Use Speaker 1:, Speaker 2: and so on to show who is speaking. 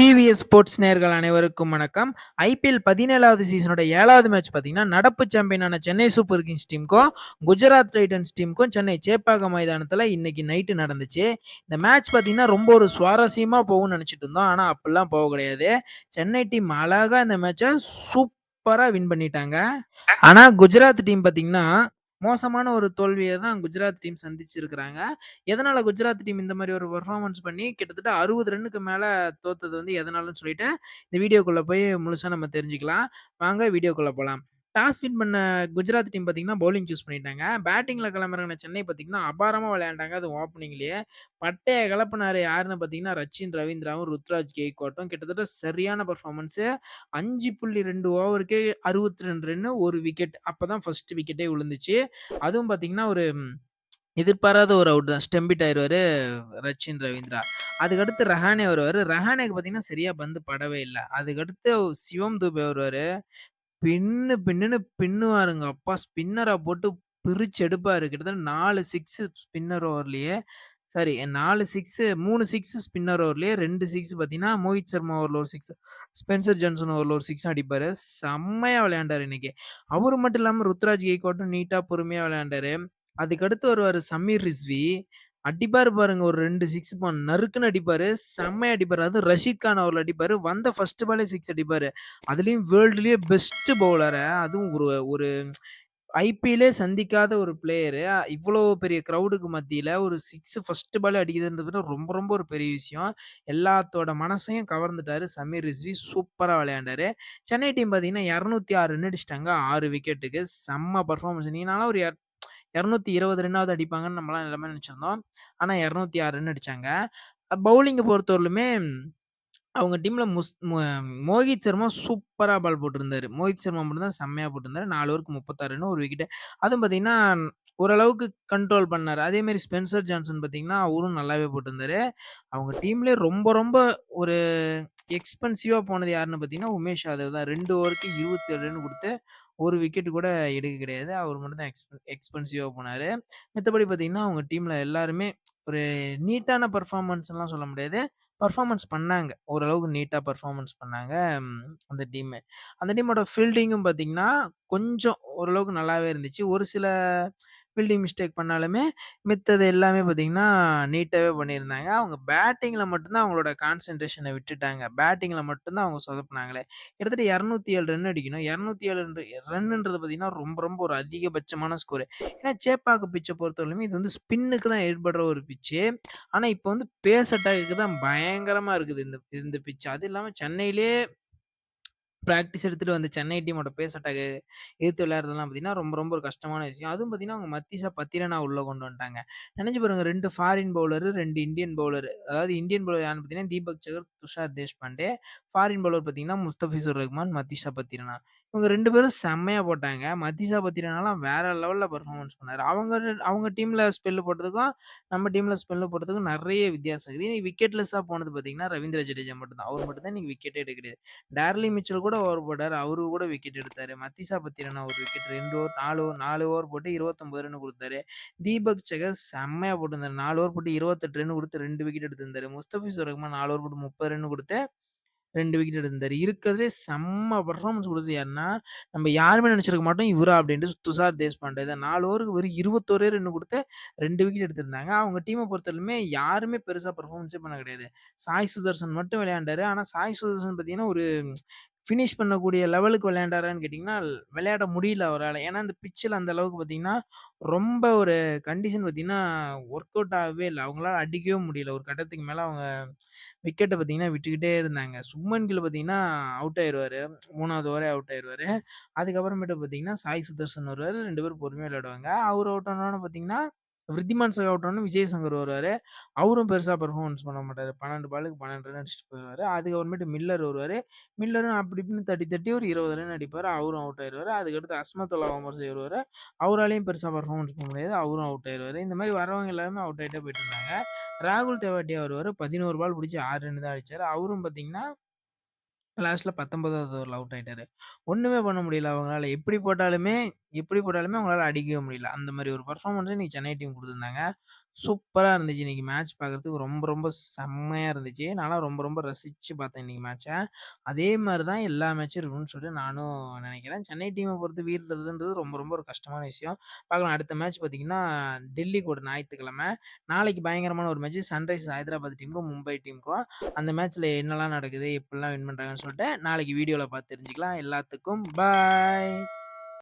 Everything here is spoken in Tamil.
Speaker 1: பிவிஎஸ் ஸ்போர்ட்ஸ் நேயர்கள் அனைவருக்கும் வணக்கம். ஐபிஎல் 17வது சீசனோட ஏழாவது மேட்ச் பார்த்தீங்கன்னா, நடப்பு சாம்பியனான சென்னை சூப்பர் கிங்ஸ் டீமுக்கும், குஜராத் டைட்டன்ஸ் டீமுக்கும் சென்னை சேப்பாக்கம் மைதானத்தில் இன்னைக்கு நைட்டு நடந்துச்சு. இந்த மேட்ச் பார்த்தீங்கன்னா, ரொம்ப ஒரு சுவாரஸ்யமா போகும்னு நினச்சிட்டு இருந்தோம். ஆனால் அப்படிலாம் போக கிடையாது. சென்னை டீம் அழகாக இந்த மேட்சை சூப்பராக வின் பண்ணிட்டாங்க. ஆனால் குஜராத் டீம் பார்த்தீங்கன்னா, மோசமான ஒரு தோல்வியை தான் குஜராத் டீம் சந்திச்சிருக்கிறாங்க. எதனால குஜராத் டீம் இந்த மாதிரி ஒரு பர்ஃபார்மன்ஸ் பண்ணி கிட்டத்தட்ட 60 ரன்னுக்கு மேலே தோத்தது வந்து எதனாலன்னு சொல்லிட்டு, இந்த வீடியோக்குள்ளே போய் முழுசாக நம்ம தெரிஞ்சுக்கலாம். வாங்க வீடியோக்குள்ளே போகலாம் டாஸ் வின் பண்ண குஜராத் டீம் பார்த்தீங்கன்னா, பவுலிங் சூஸ் பண்ணிட்டாங்க. பேட்டிங்கில் கிளம்புறாங்க சென்னை பார்த்தீங்கன்னா, அபாரமாக விளையாண்டாங்க. அது ஓப்பனிங்லேயே பட்டைய கலப்பினார் யாருன்னு பார்த்தீங்கன்னா, ரச்சின் ரவீந்திராவும், ருத்ராஜ் கேக்வாட்டும் கிட்டத்தட்ட சரியான பெர்ஃபார்மன்ஸு. 5.2 ஓவருக்கே 62 ரன்னு, ஒரு விக்கெட். அப்போ தான் ஃபர்ஸ்ட் விக்கெட்டே விழுந்துச்சு. அதுவும் பார்த்தீங்கன்னா, ஒரு எதிர்பாராத ஒரு அவுட் தான். ஸ்டெம்பிட் ஆயிருவாரு ரச்சின் ரவீந்திரா. அதுக்கடுத்து ரஹானே வருவார் ரஹானேக்கு பார்த்தீங்கன்னா, சரியாக பந்து படவே இல்லை அதுக்கடுத்து சிவம் தூபே வருவார் பின்னு பின்னுன்னு பின்னுவாருங்க. அப்பா! ஸ்பின்னரா போட்டு பிரிச்சு எடுப்பாரு. கிட்டத்தட்ட 4 சிக்ஸ் ஸ்பின்னர் ஓவர்லயே. சாரி 4 சிக்ஸ் 3 சிக்ஸ் ஸ்பின்னர் ஓவர்லயே 2 சிக்ஸ் பார்த்தீங்கன்னா, மோஹித் சர்மா ஓவர்ல ஒரு சிக்ஸ், ஸ்பென்சர் ஜான்சன் ஓவர்ல ஒரு சிக்ஸ் அடிப்பாரு. செம்மையா விளையாண்டாரு இன்னைக்கு. அவரு மட்டும் இல்லாம ருத்ராஜ் கெய்க்வாட்டும் நீட்டா பொறுமையா விளையாண்டாரு. அதுக்கடுத்து வருவாரு சமீர் ரிஸ்வி. அடிப்பாரு பாருங்க ஒரு 2 சிக்ஸ் ப நறுக்குன்னு அடிப்பாரு. செம்மையா அடிப்பாரு. அதுவும் ரஷீத் கான் ஓவர்ல அடிப்பாரு. வந்த ஃபர்ஸ்ட் பாலே சிக்ஸ் அடிப்பாரு. அதுலயும் வேர்ல்டுலயே பெஸ்ட் பவுலர அதுவும் ஒரு ஒரு ஐபிஎல்லே சந்திக்காத ஒரு பிளேயரு. இவ்வளோ பெரிய கிரவுடுக்கு மத்தியில ஒரு சிக்ஸ் ஃபர்ஸ்ட் பாலே அடிக்குதுன்றது ரொம்ப ரொம்ப ஒரு பெரிய விஷயம். எல்லாத்தோட மனசையும் கவர்ந்துட்டாரு சமீர் ரிஸ்வி. சூப்பரா விளையாண்டாரு. சென்னை டீம் பார்த்தீங்கன்னா, 206 ரன் அடிச்சிட்டாங்க 6 விக்கெட்டுக்கு. செம்ம பெர்ஃபார்மன்ஸ். நீங்கனாலாம் ஒரு இரநூத்தி இருபது ரன்னாவது அடிப்பாங்கன்னு நம்மளாம் எல்லாமே நெனச்சிருந்தோம். ஆனா 206 ரன் அடித்தாங்க பவுலிங்கை பொறுத்தவரையிலுமே அவங்க டீமில் முஸ் மோஹித் சர்மா சூப்பராக பால் போட்டிருந்தாரு. மோஹித் சர்மா மட்டும் தான் செம்மையா போட்டிருந்தாரு. நாலு ஓவருக்கு 36 ரன்னு, 1 அதுவும் பார்த்தீங்கன்னா, ஓரளவுக்கு கண்ட்ரோல் பண்ணார் அதேமாரி ஸ்பென்சர் ஜான்சன் பார்த்தீங்கன்னா, அவரும் நல்லாவே போட்டிருந்தாரு. அவங்க டீம்லேயே ரொம்ப ரொம்ப ஒரு எக்ஸ்பென்சிவாக போனது யாருன்னு பார்த்தீங்கன்னா, உமேஷ் யாதவ் தான். ரெண்டு ஓவருக்கு 27 ரன் கொடுத்து ஒரு விக்கெட் கூட எடுக்க கிடையாது. அவர் மட்டும் தான் எக்ஸ்பெ எக்ஸ்பென்சிவா போனாரு. மித்தபடி பார்த்தீங்கன்னா, அவங்க டீம்ல எல்லாருமே ஒரு நீட்டான பெர்ஃபார்மன்ஸ்லாம் சொல்ல முடியாது. பெர்ஃபார்மன்ஸ் பண்ணாங்க. ஓரளவுக்கு நீட்டா பெர்ஃபார்மன்ஸ் பண்ணாங்க அந்த டீமு. அந்த டீமோட ஃபீல்டிங்கும் பார்த்தீங்கன்னா, கொஞ்சம் ஓரளவுக்கு நல்லாவே இருந்துச்சு. ஒரு சில ஃபீல்டிங் மிஸ்டேக் பண்ணாலுமே, மித்தது எல்லாமே பார்த்தீங்கன்னா, நீட்டாவே பண்ணியிருந்தாங்க. அவங்க பேட்டிங்ல மட்டும் தான் அவங்களோட கான்சன்ட்ரேஷன விட்டுட்டாங்க. பேட்டிங்ல மட்டும் தான் அவங்க சொதப்புனாங்களே. கிட்டத்தட்ட 207 ரன் அடிக்கணும். 207 ரன்னுன்றது பார்த்தீங்கன்னா, ரொம்ப ரொம்ப ஒரு அதிகபட்சமான ஸ்கோரு. ஏன்னா சேப்பாக்கம் பிட்ச பொறுத்தவரையிலுமே இது வந்து ஸ்பின்னுக்கு தான் ஏற்படுற ஒரு பிட்ச்சு. ஆனா இப்ப வந்து பேஸ் அட்டாக்குக்கு தான் பயங்கரமா இருக்குது இந்த இந்த பிட்ச். அது இல்லாம சென்னையிலேயே பிராக்டிஸ் எடுத்துட்டு வந்து சென்னை டீமோட பேஸ் அட்டாக்க எதிர்த்து விளையாடுறதெல்லாம் பார்த்தீங்கன்னா, ரொம்ப ரொம்ப ஒரு கஷ்டமான விஷயம். அதுவும் பார்த்தீங்கன்னா, அவங்க மத்திசா பத்திரனா உள்ள கொண்டு வந்துட்டாங்க. நினைச்சு பாருங்க ரெண்டு ஃபாரின் பவுலரு, ரெண்டு இந்தியன் பவுலர் அதாவது இந்தியன் பவுலர் யாருன்னு பார்த்தீங்கன்னா, தீபக் சகர், துஷார் தேஷ்பாண்டே. ஃபாரின் பவுலர் பார்த்தீங்கன்னா, முஸ்தபிசுர் ரஹ்மான், மத்திஷா பத்திரனா. இவங்க 2 பேரும் செம்மையா போட்டாங்க. மத்தீஷா பத்திரனாலாம் வேற லெவல்ல பெர்ஃபார்மன்ஸ் பண்ணாரு. அவங்க அவங்க டீம்ல ஸ்பெல் போட்டதுக்கும், நம்ம டீம்ல ஸ்பெல் போட்டதுக்கும் நெறைய வித்தியாசம் இருக்குது. இன்னைக்கு விக்கெட்லெஸ்ஸா போனது பார்த்தீங்கன்னா, ரவீந்திர ஜடேஜா மட்டும் தான். அவர் மட்டும் தான் இன்னைக்கு விக்கெட்டே எடுக்க கிடையாது. டார்லி மிச்சல் கூட ஓவர் போட்டாரு. அவரு கூட விக்கெட் எடுத்தாரு. மத்தீஷா பத்திரனா ஒரு விக்கெட் 2 ஓவர் 4 4 ஓவர் போட்டு 29 ரன் குடுத்தாரு. தீபக் சகர் செம்மையா போட்டிருந்தாரு. 4 ஓவர் போட்டு 28 ரன் குடுத்து 2 விக்கெட் எடுத்திருந்தாரு. முஸ்தபிசுர் ரஹ்மான் 4 ஓவர் போட்டு 30 ரன் குடுத்து 2 விக்கெட் எடுத்திருந்தாரு. இருக்கிறதுலே செம்ம பெர்ஃபார்மன்ஸ் கொடுத்தது யாருன்னா, நம்ம யாருமே நினச்சிருக்க மாட்டோம். இவரா அப்டின்ட்டு துஷார் தேஷ்பாண்டே தான். 4 ஓவருக்கு வெறும் 21 ரன் குடுத்து 2 விக்கெட் எடுத்திருந்தாங்க. அவங்க டீம பொறுத்தவரையிலுமே யாருமே பெருசா பெர்ஃபார்மன்ஸே பண்ண கிடையாது. சாய் சுதர்சன் மட்டும் விளையாண்டாரு. ஆனா சாய் சுதர்சன் பார்த்தீங்கன்னா, ஒரு ஃபினிஷ் பண்ணக்கூடிய லெவலுக்கு விளையாண்டாரான்னு கேட்டிங்கன்னா விளையாட முடியல அவரால் ஏன்னா, அந்த பிச்சில் அந்த அளவுக்கு பார்த்தீங்கன்னா, ரொம்ப ஒரு கண்டிஷன் பார்த்தீங்கன்னா, ஒர்க் அவுட் ஆகவே இல்லை அவங்களால அடிக்கவே முடியல. ஒரு கட்டத்துக்கு மேலே அவங்க விக்கெட்டை பார்த்தீங்கன்னா, விட்டுக்கிட்டே இருந்தாங்க. சுப்மன் கில் பார்த்தீங்கன்னா, அவுட் ஆயிருவாரு. 3வது ஓவரே அவுட் ஆயிருவாரு. அதுக்கப்புறமேட்டு பார்த்தீங்கன்னா, சாய் சுதர்சன் வருவார் ரெண்டு பேரும் பொறுமையாக விளையாடுவாங்க. அவர் அவுட் ஆனோன்னு பார்த்தீங்கன்னா, விருத்திமான் சகா அவுட் விஜய் சங்கர் வருவாரு. அவரும் பெருசா பெர்ஃபார்மன்ஸ் பண்ண மாட்டாரு. 12 பாலுக்கு 12 ரன் அடிச்சுட்டு போயிருவாரு. அதுக்கப்புறமேட்டு மில்லர் வருவாரு. மில்லரும் அப்படி இப்படின்னு தட்டி தட்டி ஒரு 20 ரன் அடிப்பாரு. அவரும் அவுட் ஆயிருவாரு. அதுக்கடுத்து அஸ்மத்துல்லா உமர் வருவார் அவராலையும் பெருசா பெர்ஃபார்மன்ஸ் பண்ண முடியாது. அவரும் அவுட் ஆயிடுவார் இந்த மாதிரி வரவங்க எல்லாருமே அவுட் ஆயிட்டே போயிட்டு இருந்தாங்க. ராகுல் தேவாட்டியா வருவார் பதினோரு பால் பிடிச்சி ஆறு ரன் தான் அடிச்சார் அவரும் பார்த்தீங்கன்னா லாஸ்ட்ல 19வது ஓவர்ல அவுட் ஆயிட்டாரு. ஒண்ணுமே பண்ண முடியல அவங்களால. எப்படி போட்டாலுமே எப்படி போட்டாலுமே அவங்களால அடிக்கவே முடியல. அந்த மாரி ஒரு பெர்ஃபார்மன்ஸ இன்னைக்கு சென்னை டீம் கொடுத்துருந்தாங்க சூப்பரா இருந்துச்சு இன்னைக்கு மேட்ச் பார்க்கறதுக்கு ரொம்ப ரொம்ப செம்மையா இருந்துச்சு. நான்லாம் ரொம்ப ரொம்ப ரசிச்சு பார்த்தேன் இன்னைக்கு மேட்ச்சை அதே மாரி தான் எல்லா மேட்சும் இருக்கும்னு சொல்லிட்டு நானும் நெனைக்கிறேன். சென்னை டீம பொறுத்து வீழ்த்துறதுன்றது ரொம்ப ரொம்ப ஒரு கஷ்டமான விஷயம். பார்க்கலாம் அடுத்த மேட்ச் பார்த்தீங்கன்னா, டெல்லி கூட ஞாயித்துக்கிழமை. நாளைக்கு பயங்கரமான ஒரு மேட்ச் சன்ரைஸ் ஹைதராபாத் டீமுக்கும், மும்பை டீமுக்கும். அந்த மேட்ச்ல என்னலாம் நடக்குது? எப்படிலாம் வின் பண்றாங்கன்னு சொல்லிட்டு நாளைக்கு வீடியோல பார்த்து தெரிஞ்சுக்கலாம். எல்லாத்துக்கும் பாய்.